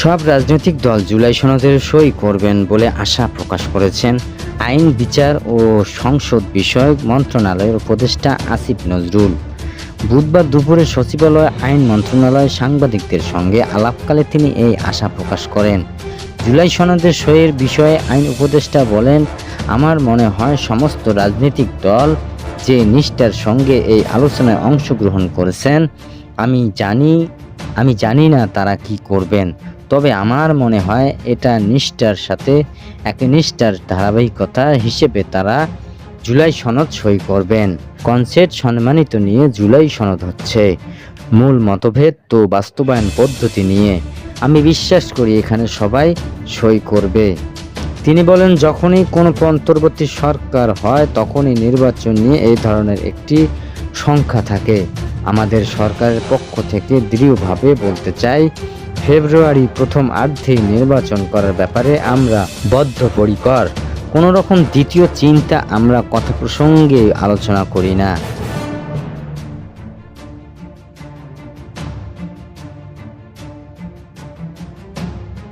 সব রাজনৈতিক দল জুলাই সনদের সই করবেন বলে আশা প্রকাশ করেছেন আইন, বিচার ও সংসদ বিষয়ক মন্ত্রণালয়ের উপদেষ্টা আসিফ নজরুল। বুধবার দুপুরে সচিবালয় আইন মন্ত্রণালয় সাংবাদিকদের সঙ্গে আলাপকালে তিনি এই আশা প্রকাশ করেন। জুলাই সনদের সইয়ের বিষয়ে আইন উপদেষ্টা বলেন, আমার মনে হয় সমস্ত রাজনৈতিক দল যে নিষ্ঠার সঙ্গে এই আলোচনায় অংশগ্রহণ করেছেন, আমি জানি আমি জানি না তারা কি করবেন, তবে আমার মনে হয় এটা নিষ্ঠার সাথে, এক নিষ্ঠার ধারাবাহিকতা হিসেবে তারা জুলাই সনদ সই করবেন। কনসেপ্ট সম্মানিত নিয়ে জুলাই সনদ হচ্ছে। মূল মতভেদ তো বাস্তবায়ন পদ্ধতি নিয়ে। আমি বিশ্বাস করি এখানে সবাই সই করবে। তিনি বলেন, যখনই কোনো অন্তর্বর্তী সরকার হয়, তখনই নির্বাচন নিয়ে এই ধরনের একটি সংখ্যা থাকে। আমাদের সরকারের পক্ষ থেকে দৃঢ়ভাবে বলতে চাই, ফেব্রুয়ারি প্রথম আর্ধেই নির্বাচন করার ব্যাপারে আমরা বদ্ধপরিকর। কোনো রকম দ্বিতীয় চিন্তা আমরা কথা প্রসঙ্গে আলোচনা করি না।